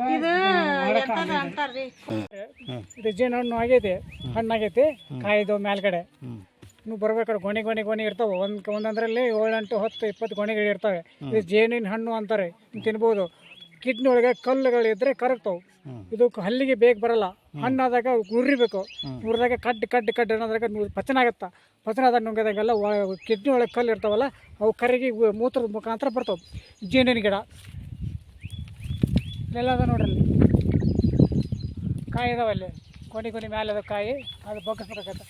ಇದು ಜೇನು ಹಣ್ಣು ಆಗೈತಿ ಹಣ್ಣಾಗೈತಿ ಕಾಯ್ದು ಮೇಲ್ಗಡೆ. ನೀವು ಬರ್ಬೇಕಾದ್ರೆ ಗೊನೆ ಗೊನೆ ಗೊನೆ ಇರ್ತಾವೆ. ಒಂದು ಒಂದೊಂದರಲ್ಲಿ ಏಳೆಂಟು ಹತ್ತು ಇಪ್ಪತ್ತು ಗೊನೆಗಳು ಇರ್ತವೆ. ಇದು ಜೇನಿನ ಹಣ್ಣು ಅಂತಾರೆ. ತಿನ್ಬಹುದು ತಿನ್ಬೋದು. ಕಿಡ್ನಿ ಒಳಗೆ ಕಲ್ಲುಗಳು ಇದ್ರೆ ಕರಗ್ತಾವೆ ಇದು ಹಲ್ಲಿಗೆ ಬೇಗ ಬರಲ್ಲ. ಹಣ್ಣಾದಾಗ ಉರಿಬೇಕು ಉರಿದಾಗ ಕಡ್ಡು ಕಡ್ಡು ಕಡ್ಡು ಅನ್ನೋದ್ರಾಗ ಪಚನ ಆಗತ್ತ? ಪಚನ ಆದಾಗ ನುಂಗಿದಾಗೆಲ್ಲ ಕಿಡ್ನಿ ಒಳಗೆ ಕಲ್ಲು ಇರ್ತಾವಲ್ಲ ಅವು ಕರಗಿ ಮೂತ್ರದ ಮುಖಾಂತರ ಬರ್ತಾವೆ. ಜೇನಿನ ಗಿಡ. ಎಲ್ಲ ಅದ ನೋಡ್ರಿ. ಕಾಯಿ ಇದಾವೆ ಅಲ್ಲಿ. ಕೊನೆ ಕೊನೆ ಮೇಲೆ ಅದ ಕಾಯಿ ಅದು ಬಗ್ಗಿಸ್ಬೇಕಾಗತ್ತೆ.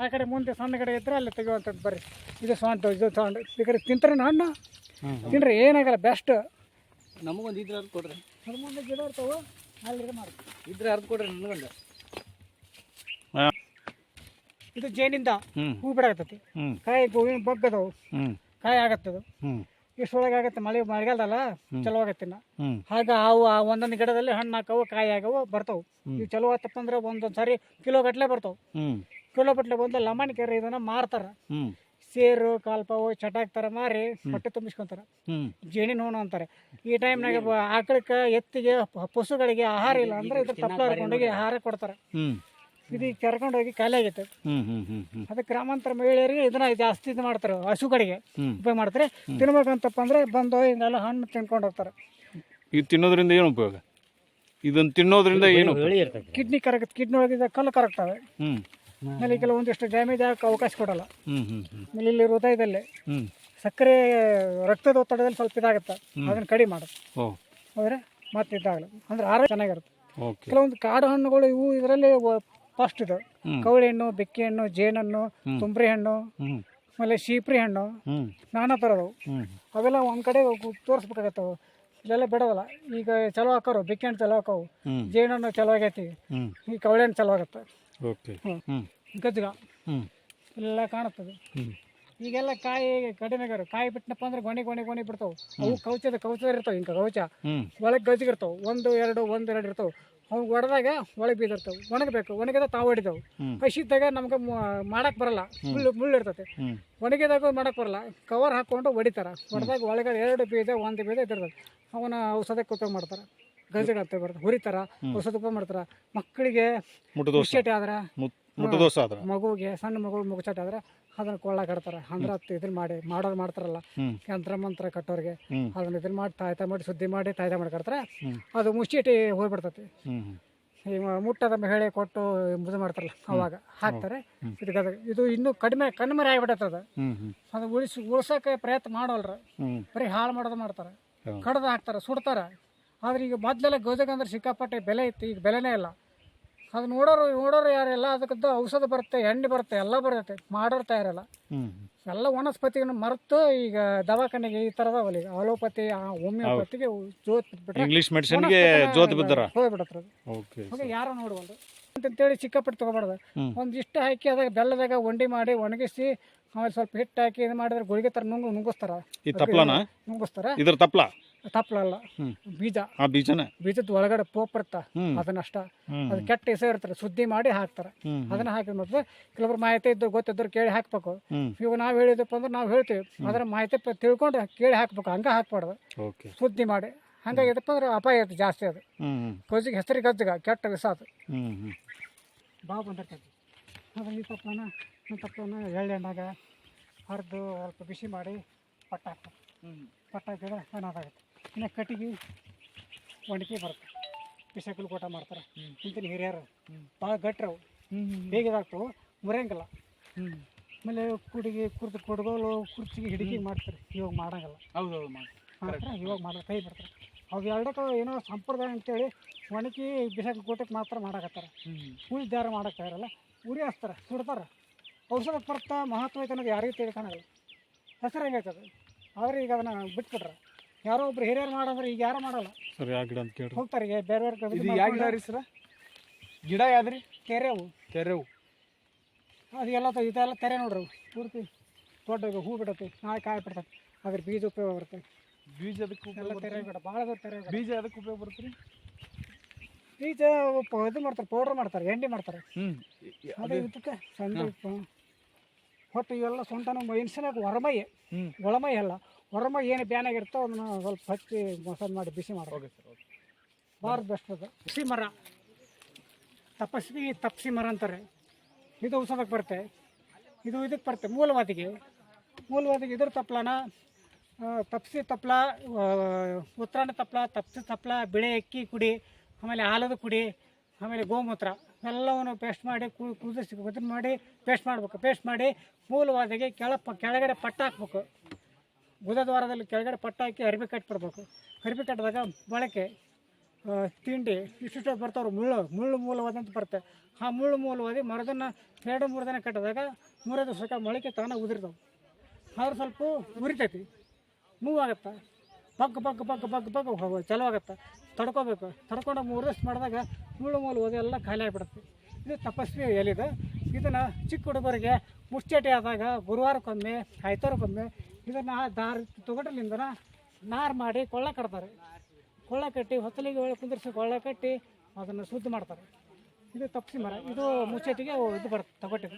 ಆ ಕಡೆ ಮುಂದೆ ಸಣ್ಣ ಗಿಡ ಇದ್ರೆ ಅಲ್ಲಿ ತೆಗಿಯುವಂಥದ್ದು ಬರ್ರಿ. ಇದು ಸೊಂಟು ಇದು ಸೊಂಟು. ಈ ಕಡೆ ತಿಂತಾರೆ ಹಣ್ಣು ತಿನ್ರಿ ಏನಾಗಲ್ಲ ಬೆಸ್ಟ್ ನಮಗೊಂದು ಇದ್ರೆ ಅರ್ಧ ಕೊಡ್ರಿ. ಮುಂದೆ ಗಿಡ ಇರ್ತಾವೆ. ಇದ್ರೆ ಅರ್ಧ ಕೊಡ್ರಿ ಇದು ಜೇನಿಂದ ಹೂ ಬಿಡಾಕತ್ತೈತಿ. ಹ್ಞೂ ಕಾಯಿ ಹೂವಿನ ಬಗ್ಗದವು ಹ್ಞೂ ಕಾಯಿ ಆಗತ್ತದು. ಹ್ಞೂ ಇಷ್ಟೊಳಗೆ ಆಗತ್ತೆ? ಮಳೆ ಮಳೆಗಾಲದಲ್ಲ ಚಲೋ ಆಗತ್ತೆ ಇನ್ನ. ಹ್ಞೂ ಆಗ ಅವು ಆ ಒಂದೊಂದು ಗಿಡದಲ್ಲಿ ಹಣ್ಣು ಹಾಕವು ಕಾಯಿ ಆಗವು ಬರ್ತಾವು. ಇವು ಚಲೋ ಆತಪ್ಪ ಅಂದ್ರೆ ಒಂದೊಂದು ಸಾರಿ ಕಿಲೋ ಗಟ್ಲೆ ಬರ್ತಾವು. ಹ್ಞೂ ಕಿಲೋ ಗಟ್ಲೆ ಬಂದ ಲಮಣ್ ಕೆರೆ ಇದನ್ನ ಮಾರ್ತಾರ. ಹ್ಞೂ ಸೇರು ಕಾಲ್ಪಾವು ಚಟಾಕ್ತಾರ ಮಾರಿ ಹೊಟ್ಟೆ ತುಂಬಿಸ್ಕೊಂತಾರ. ಹ್ಞೂ ಜೇನಿ ನೋನು ಅಂತಾರೆ. ಈ ಟೈಮ್ನಾಗ ಆಕಳಕ್ಕೆ ಎತ್ತಿಗೆ ಪಶುಗಳಿಗೆ ಆಹಾರ ಇಲ್ಲ ಅಂದ್ರೆ ಇದ್ರ ತಪ್ಪಲ ಹರ್ಕೊಂಡೋಗಿ ಆಹಾರ ಕೊಡ್ತಾರೆ. ಇದು ಕರ್ಕೊಂಡೋಗಿ ಖಾಲಿ ಆಗೈತೆ. ಅದಕ್ಕೆ ಗ್ರಾಮಾಂತರ ಮಹಿಳೆಯರಿಗೆ ಇದನ್ನ ಜಾಸ್ತಿ ಇದು ಮಾಡ್ತಾರೆ. ಹಸುಗಳಿಗೆ ಉಪಯೋಗ ಮಾಡ್ತಾರೆ. ತಿನ್ಬೇಕಂತಪ್ಪ ಅಂದ್ರೆ ಬಂದು ಹಿಂಗೆಲ್ಲ ಹಣ್ಣು ತಿನ್ಕೊಂಡು ಹೋಗ್ತಾರೆ. ಇದು ತಿನ್ನೋದ್ರಿಂದ ಏನು ಉಪಯೋಗ? ಇದನ್ನು ತಿನ್ನೋದ್ರಿಂದ ಏನು ಕಿಡ್ನಿ ಕರಗ ಕಿಡ್ನಿ ಒಳಗಿದ್ದ ಕಲ್ಲು ಕರಗ್ತವೆ. ಆಮೇಲೆ ಕೆಲವೊಂದಿಷ್ಟು ಡ್ಯಾಮೇಜ್ ಆಗಕ್ಕೆ ಅವಕಾಶ ಕೊಡಲ್ಲ. ಆಮೇಲೆ ಇಲ್ಲಿ ಹೃದಯದಲ್ಲಿ ಸಕ್ಕರೆ ರಕ್ತದ ಒತ್ತಡದಲ್ಲಿ ಸ್ವಲ್ಪ ಇದಾಗುತ್ತೆ. ಅದನ್ನ ಕಡಿಮೆ ಮಾಡುತ್ತೆ ಹೋದ್ರೆ ಮತ್ತೆ ಇದಾಗಲ್ಲ. ಅಂದ್ರೆ ಆರೋಗ್ಯ ಚೆನ್ನಾಗಿರುತ್ತೆ. ಕೆಲವೊಂದು ಕಾಡು ಹಣ್ಣುಗಳು ಇವು ಇದರಲ್ಲಿ ಫಸ್ಟ್ ಇದು. ಕವಳಿ ಹಣ್ಣು ಬೆಕ್ಕಿ ಹಣ್ಣು ಜೇನಣ್ಣು ತುಂಬ್ರಿ ಹಣ್ಣು ಆಮೇಲೆ ಶೀಪ್ರಿ ಹಣ್ಣು ನಾನಾ ಥರದವು ಅವೆಲ್ಲ ಒಂದ್ ಕಡೆ ತೋರಿಸ್ಬೇಕಾಗತ್ತವು ಇಲ್ಲೆಲ್ಲ ಬಿಡೋದಲ್ಲ. ಈಗ ಚಲೋ ಹಾಕೋರು ಬೆಕ್ಕಿ ಹಣ್ಣು ಚಲೋ ಹಾಕೋವು. ಜೇನಣ್ಣು ಚಲೋ ಆಗೈತಿ. ಈ ಕವಳೆ ಹಣ್ಣು ಚಲೋ ಆಗತ್ತೆ. ಓಕೆ. ಹ್ಞೂ ಗಜ್ಜಗ ಹ್ಞೂ ಎಲ್ಲ ಕಾಣುತ್ತದೆ. ಹ್ಞೂ ಈಗೆಲ್ಲ ಕಾಯಿ ಕಡಿಮೆ ಕಾಯಿ ಬಿಟ್ಟನಪ್ಪ ಅಂದ್ರೆ ಗೊಣಿ ಗೊಣಿ ಗೊಣಿ ಬಿಡ್ತಾವೆ. ಅವು ಕೌಚದ ಕೌಚದ ಇರ್ತಾವೆ ಹಿಂಗೆ ಕೌಚ. ಒಳಗೆ ಗಜ್ಜಿಗೆ ಇರ್ತಾವೆ. ಒಂದು ಎರಡು ಒಂದು ಎರಡು ಇರ್ತಾವೆ. ಅವು ಹೊಡೆದಾಗ ಒಳಗೆ ಬಿದ್ದಿರ್ತಾವೆ ಒಣಗಬೇಕು. ಒಣಗಿದ ತಾವು ಹೊಡಿತಾವೆ. ಕಶಿದ್ದಾಗ ನಮ್ಗೆ ಮಾಡಕ್ಕೆ ಬರಲ್ಲ. ಮುಳ್ಳು ಮುಳ್ಳು ಇರ್ತತೆ. ಒಣಗಿದಾಗ ಮಾಡಕ್ಕೆ ಬರಲ್ಲ. ಕವರ್ ಹಾಕ್ಕೊಂಡು ಹೊಡಿತಾರೆ. ಹೊಡೆದಾಗ ಒಳಗಡೆ ಎರಡು ಬೀಜ ಒಂದು ಬೀಜ ಇದಿರ್ತದೆ ಅವನ ಔಷಧಕ್ಕೆ ಉಪಯೋಗ ಮಾಡ್ತಾರೆ. ಗಜ್ಜಿಗೆ ಅಂತ ಬರ್ತಾರೆ ಹುರಿತಾರ ಹೊಸ ತುಪ್ಪ ಮಾಡ್ತಾರೆ. ಮಕ್ಕಳಿಗೆ ಮುಟ್ಟದೋಸ ಮುಚ್ಚಟಿ ಆದ್ರೆ ಮುಟ್ ಮುಟ್ಟದೋಸ ಆದ್ರೆ. ಮಗುವಿಗೆ ಸಣ್ಣ ಮಗು ಮುಗುಚಾಟ ಆದ್ರೆ ಅದನ್ನ ಕೊಳ್ಳ ಕಡ್ತಾರ ಅಂದ್ರೆ ಹತ್ತು ಇದನ್ನ ಮಾಡಿ ಮಾಡೋರು ಮಾಡ್ತಾರಲ್ಲ. ಯಂತ್ರ ಮಂತ್ರ ಕಟ್ಟೋರಿಗೆ ಅದನ್ನ ಇದನ್ನ ಮಾಡಿ ತಾಯ್ತ ಮಾಡಿ ಸುದ್ದಿ ಮಾಡಿ ತಾಯ್ತ ಮಾಡಿ ಕಟ್ತಾರೆ. ಅದು ಮುಚ್ಚಿಟ್ಟಿ ಹೋಗ್ಬಿಡ್ತತಿ. ಮುಟ್ಟದ ಮಹಿಳೆ ಕೊಟ್ಟು ಮುದು ಮಾಡ್ತಾರಲ್ಲ ಅವಾಗ ಹಾಕ್ತಾರೆ. ಇದು ಗದಗ ಇದು ಇನ್ನೂ ಕಡಿಮೆ ಕಣ್ಮರೆ ಆಗಿಬಿಡತ್ತದ ಅದು. ಉಳಿಸಿ ಉಳ್ಸೋಕೆ ಪ್ರಯತ್ನ ಮಾಡೋಲ್ರ. ಬರೀ ಹಾಳು ಮಾಡೋದು ಮಾಡ್ತಾರೆ. ಕಡ್ದು ಹಾಕ್ತಾರೆ ಸುಡ್ತಾರೆ. ಆದ್ರೆ ಈಗ ಮೊದಲೆಲ್ಲ ಗೋಧಿಗೆ ಅಂದ್ರೆ ಸಿಕ್ಕಾಪಟ್ಟೆ ಬೆಲೆ ಇತ್ತು ಈಗ ಬೆಲೆನೇ ಇಲ್ಲ. ಅದು ನೋಡೋರು ನೋಡೋರು ಯಾರೆಲ್ಲ ಅದಕ್ಕಂತ ಔಷಧ ಬರುತ್ತೆ ಎಣ್ಣೆ ಬರುತ್ತೆ ಎಲ್ಲ ಬರುತ್ತೆ ಮಾಡೋರು ತಯಾರಲ್ಲ. ಎಲ್ಲ ವನಸ್ಪತಿಯನ್ನು ಮರೆತು ಈಗ ದವಾಖಾನೆಗೆ ಈ ಥರದ ಈಗ ಅಲೋಪತಿ ಆ ಹೋಮಿಯೋಪತಿಗೆ ಜೋತ್ ಬಿಟ್ಬಿಟ್ರೆ ಇಂಗ್ಲೀಷ್ ಮೆಡಿಸಿನ್ಗೆ ಜೋತ್ ಬಿದ್ದಾರ? ಹೋಗ್ಬಿಡತ್ರ ಓಕೆ ಯಾರು ನೋಡ್ಬೋದು. ಅಂತೇಳಿ ಸಿಕ್ಕಾಪಟ್ಟೆ ತೊಗೊಬಾರ್ದು. ಒಂದಿಷ್ಟು ಒಂದು ಇಷ್ಟು ಹಾಕಿ ಅದಾಗ ಬೆಲ್ಲದಾಗ ಒಂಡಿ ಮಾಡಿ ಒಣಗಿಸಿ ಆಮೇಲೆ ಸ್ವಲ್ಪ ಹಿಟ್ಟು ಹಾಕಿ ಇದು ಮಾಡಿದ್ರೆ ಗುಳಿಗೆ ಥರ ನುಂಗು ನುಂಗಿಸ್ತಾರ. ಈ ತಪ್ಲನ ನುಂಗಿಸ್ತಾರ. ಇದ್ರ ತಪ್ಲ ತಪ್ಪಲಲ್ಲ. ಬೀಜ. ಆ ಬೀಜನ? ಬೀಜದ ಒಳಗಡೆ ಪೋಪ್ ಇರ್ತ. ಅದನ್ನಷ್ಟ. ಅದು ಕೆಟ್ಟ ಹೆಸರು ಇರ್ತಾರೆ ಸುದ್ದಿ ಮಾಡಿ ಹಾಕ್ತಾರೆ. ಅದನ್ನ ಹಾಕಿದ ಮತ್ತೆ ಕೆಲವರು ಮಾಹಿತಿ ಇದ್ದು ಗೊತ್ತಿದ್ರು ಕೇಳಿ ಹಾಕ್ಬೇಕು. ಇವಾಗ ನಾವು ಹೇಳಿದಪ್ಪ ಅಂದ್ರೆ ನಾವು ಹೇಳ್ತೀವಿ. ಅದರ ಮಾಹಿತಿ ತಿಳ್ಕೊಂಡು ಕೇಳಿ ಹಾಕ್ಬೇಕು. ಹಂಗ ಹಾಕ್ಬಾರ್ದು. ಸುದ್ದಿ ಮಾಡಿ. ಹಂಗಾಗಿದಪ್ಪ ಅಂದ್ರೆ ಅಪಾಯ ಐತೆ ಜಾಸ್ತಿ ಅದು. ಕೊಜ್ಜಿಗೆ ಹೆಸರು ಗಜ್ಜಿಗೆ ಕೆಟ್ಟ ವಿಷ ಅದು. ಬಾವು ಬಂದಿರ್ತೈತಿ ಅದ್ರ ಈ ತಪ್ಪನ ಈ ತಪ್ಪಲನ ಎಳ್ಳೆಣ್ಣಾಗ ಹರಿದು ಸ್ವಲ್ಪ ಬಿಸಿ ಮಾಡಿ ಪಟ್ಟ ಹಾಕ್ತಾರೆ ಪಟ್ಟ ಹಾಕಿದ್ರೆ ಅನಾದಾಗುತ್ತೆ ಇನ್ನು ಕಟ್ಟಿಗೆ ಒಣಕೆ ಬರುತ್ತೆ. ಬಿಸಕಲು ಕೋಟ ಮಾಡ್ತಾರೆ. ಇಂತಿನ ಹಿರಿಯರು. ಭಾಳ ಗಟ್ರವು ಬೇಗ ಇದಾಗ್ತವು? ಮುರಿಯಂಗಿಲ್ಲ. ಆಮೇಲೆ ಕುಡಿಗೆ ಕುರ್ದು ಕುಡ್ಗೋಲು ಕುರ್ಚಿಗೆ ಹಿಡಿಗೆ ಮಾಡ್ತಾರೆ. ಇವಾಗ ಮಾಡೋಂಗಿಲ್ಲ. ಹೌದು ಹೌದು ಮಾಡಿ ಮಾಡ್ತಾರೆ ಇವಾಗ ಮಾಡೋ ಕೈ ಬರ್ತಾರೆ ಅವು ಎರಡಕ್ಕೂ ಏನೋ ಸಂಪ್ರದಾಯ ಅಂತೇಳಿ ಒಣಗಿ ಬಿಸಾಕಿ ಕೋಟಕ್ಕೆ ಮಾತ್ರ ಮಾಡಕತ್ತಾರೆ. ಉಳಿ ದಾರ ಮಾಡಕ್ಕೆ ಇರಲ್ಲ ಉರಿ ಹಚ್ತಾರೆ ಸುಡ್ತಾರೆ. ಔಷಧಕ್ಕೆ ಬರ್ತಾ ಮಹತ್ವ ಐತೆ ಅನ್ನೋದು ಯಾರಿಗೂ ತಿಳ್ಕೊಳಲ್ಲ ಹೆಸರು ಹೆಂಗೈತೆ ಅದು? ಆದರೆ ಈಗ ಅದನ್ನು ಬಿಟ್ಬಿಟ್ರೆ. ಯಾರೋ ಒಬ್ರು ಹಿರಿಯರು ಮಾಡಂದ್ರೆ ಈಗ ಯಾರು ಮಾಡಲ್ಲ. ಸರಿ ಯಾವ ಗಿಡ ಅಂತ ಕೇಳ್ರಿ. ಹೋಗ್ತಾರೆ ಈಗ ಬೇರೆ ಬೇರೆ ಕಡೆ ಇದು ಯಾವ ಗಿಡ ರೀ ಸರ? ಗಿಡ ಯಾವ್ದ್ರಿ? ಕೆರೆವು. ತೆರೆವು ಅದೆಲ್ಲ ತ- ಇದೆಲ್ಲ ತೆರೆ ನೋಡ್ರಿ ಅವು. ಪೂರ್ತಿ ದೊಡ್ಡ ಈಗ ಹೂ ಬಿಡತ್ತೆ ನಾಳೆ ಕಾಯಿ ಬಿಡ್ತೈತೆ ಅದ್ರ ಬೀಜ ಉಪಯೋಗ ಬರುತ್ತೆ. ಬೀಜ ಅದಕ್ಕೆ ಎಲ್ಲ ಉಪಯೋಗ ತೆರೆ ಬಿಡ ಭಾಳ ತೆರೆ ಬೀಜ ಅದಕ್ಕೆ ಉಪಯೋಗ ಬರುತ್ತೆ ಬೀಜ ಇದು ಮಾಡ್ತಾರೆ ಪೌಡ್ರ್ ಮಾಡ್ತಾರೆ ಎಣ್ಣೆ ಮಾಡ್ತಾರೆ. ಅದು ಅದೇ ಇದಕ್ಕೆ ಸಣ್ಣ ಉಪ್ಪು. ಒಟ್ಟು ಇವೆಲ್ಲ ಸೊಂಟನ ಮೆಣಸಿನಾಗ ಹೊರಮೈ. ಒಳಮೈ ಅಲ್ಲ ಹೊರಮೈ ಏನು ಬ್ಯಾನಾಗಿರುತ್ತೋ ಅದನ್ನ ಸ್ವಲ್ಪ ಹಚ್ಚಿ ಮಸಾಜ್ ಮಾಡಿ ಬಿಸಿ ಮಾಡಿ. Okay sir okay Bharat best ಅದು. ಬಿಸಿ ಮರ. ತಪಸ್ವಿ ತಪ್ಸಿ ಮರ ಅಂತಾರೆ. ಇದು ಔಷಧಕ್ಕೆ ಬರುತ್ತೆ. ಇದು ಇದಕ್ಕೆ ಬರುತ್ತೆ. ಮೂಲವಾದಿಗೆ. ಮೂಲವಾದಿಗೆ ಇದ್ರ ತಪ್ಲನ ತಪ್ಸಿ ತಪ್ಲ ಉತ್ತರಾಣ ತಪ್ಲ ತಪ್ಸಿ ತಪ್ಲ ಬಿಳೆ ಅಕ್ಕಿ ಕುಡಿ ಆಮೇಲೆ ಹಾಲದ ಕುಡಿ ಆಮೇಲೆ ಗೋಮೂತ್ರ. ಎಲ್ಲವನ್ನು ಪೇಸ್ಟ್ ಮಾಡಿ ಕುದಿಸಿ ಕುದಿಸಿ ಮಾಡಿ ಪೇಸ್ಟ್ ಮಾಡಬೇಕು. ಪೇಸ್ಟ್ ಮಾಡಿ ಮೂಲವಾದಿಗೆ ಕೆಳ ಕೆಳಗಡೆ ಪಟ್ಟ ಹಾಕ್ಬೇಕು. ಬುಧದ್ವಾರದಲ್ಲಿ ಕೆಳಗಡೆ ಪಟ್ಟ ಹಾಕಿ ಅರಿವಿ ಕಟ್ಬಿಡ್ಬೇಕು ಅರಿವಿ ಕಟ್ಟಿದಾಗ ಮೊಳಕೆ ತಿಂಡಿ, ಇಷ್ಟಿಷ್ಟು ಬರ್ತಾವ್ರು ಮುಳ್ಳು ಮುಳ್ಳು ಮೂಲವಾದಂತ ಬರುತ್ತೆ. ಆ ಮುಳ್ಳು ಮೂಲವಾದಿ ಮರದನ್ನು ಎರಡು, ಮೂರು ದಿನ ಕಟ್ಟಿದಾಗ ಮೂರೇ ದಿವಸಕ್ಕೆ ಮೊಳಕೆ ತಾನ ಉದುರ್ತಾವೆ. ಆದ್ರೆ ಸ್ವಲ್ಪ ಉರಿತೈತಿ. ಮೂವ್ ಆಗುತ್ತೆ ಪಕ್ಕ ಪಕ್ಕ ಪಕ್ಕ ಪಕ್ಕ ಬಗ್ ಹೋಗೋ ಚಲೋ ಆಗುತ್ತೆ ತಡ್ಕೋಬೇಕು. ತಡ್ಕೊಂಡು ಮೂರು ದಿವಸ ಮಾಡಿದಾಗ ಮುಳ್ಳು ಮೂಲು ಓದಿ ಎಲ್ಲ ಖಾಲಿ ಆಗಿಬಿಡುತ್ತೆ. ಇದು ತಪಸ್ವಿ ಎಲಿದು. ಇದನ್ನು ಚಿಕ್ಕ ಹುಡುಗರಿಗೆ ಮುಚ್ಚಟಿ ಆದಾಗ ಗುರುವಾರಕ್ಕೊಮ್ಮೆ ಆಯ್ತಾರಕ್ಕೊಮ್ಮೆ ಇದನ್ನ ದಾರ ತೊಗಟಲಿಂದನ ನಾರು ಮಾಡಿ ಕೊಳ್ಳ ಕಟ್ತಾರೆ. ಕೊಳ್ಳ ಕಟ್ಟಿ ಹೊತ್ತಲಿಗೆ ಒಳಗೆ ಕುಂದಿರ್ಸಿ ಕೊಳ್ಳ ಕಟ್ಟಿ ಅದನ್ನು ಶುದ್ಧ ಮಾಡ್ತಾರೆ. ಇದು ತಪ್ಸಿ ಮರ. ಇದು ಮುಚ್ಚಟಿಗೆ ಇದು ಬರ್ತದೆ ತೊಗಟಿಗೆ